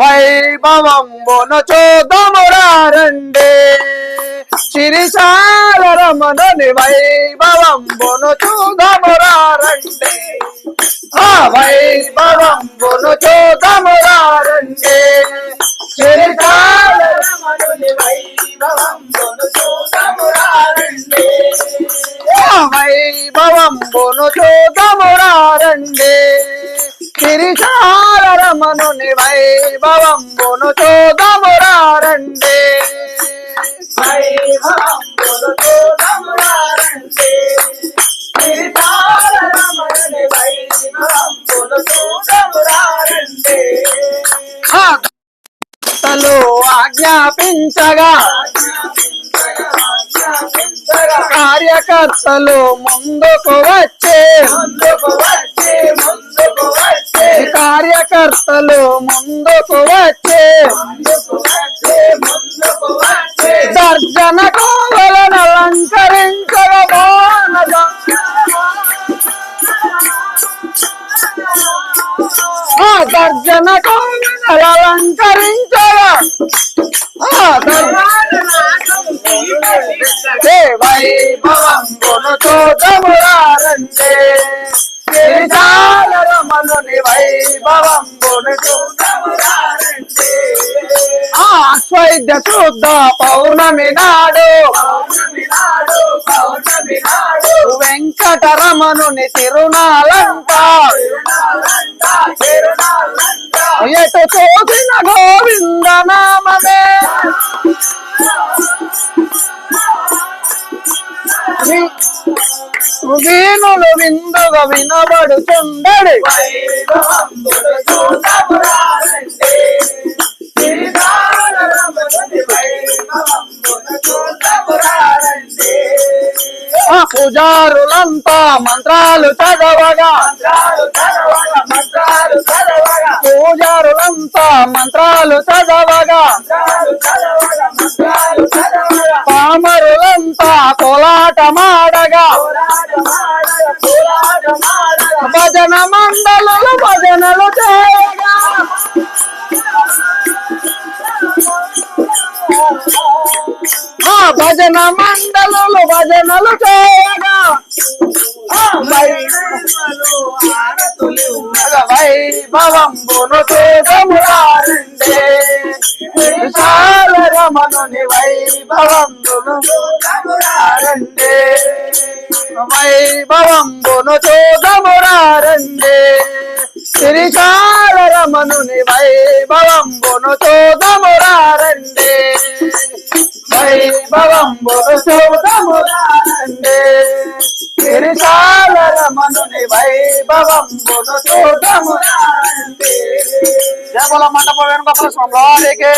వైభవంబును చూదమురారండి చిరిశాల రమణుని వైభవంబును చూదమురారండి ఆ వైభవంబును చూదమురారండి చిరిశాల రమణుని వైభవంబును చూడమురారండి. ఆ వైభవంబును చూదమురారండి చిరిశాల రమణుని వైభవంబును చూదమురారండి. వైభవంబును తలు ఆజ్ఞాపించగా కార్యకర్తలు ముందుకు వచ్చే. వార్తలు ముందుకు వచ్చే. దర్శన వచ్చి ముందుకు దర్జన కోవలను అలంకరించగా మానస ఆ దర్జన కోవలను అలంకరించగా ఆ వైభవంబును ఆశ్వైద్య శుద్ధ పౌర్ణమి నాడు వెంకటరమణుని తిరునాలంట ఎటు చూసిన గోవింద నామమే. సుదీనులు విందుగా వినబడుతుండడు పూజారులంతా మంత్రాలు చదవగా. పూజారులంతా మంత్రాలు చదవగా. పామరులంతా కోలాటమ భజన మండలు భజనలు చేయగా. ఆ వైభవములు ఆరతులు వైభవంబును చూడమురారండే విశాల రమణుని వైభవంబును చూడమురారండే వైభవంబును చూడమురారండే శ్రీశాల రమణుని వైభవంబును చూడమురారండే గిరిశాల రమణుని వైభవంబును చూడమురారండే జపల మండప వెనుక స్వామికి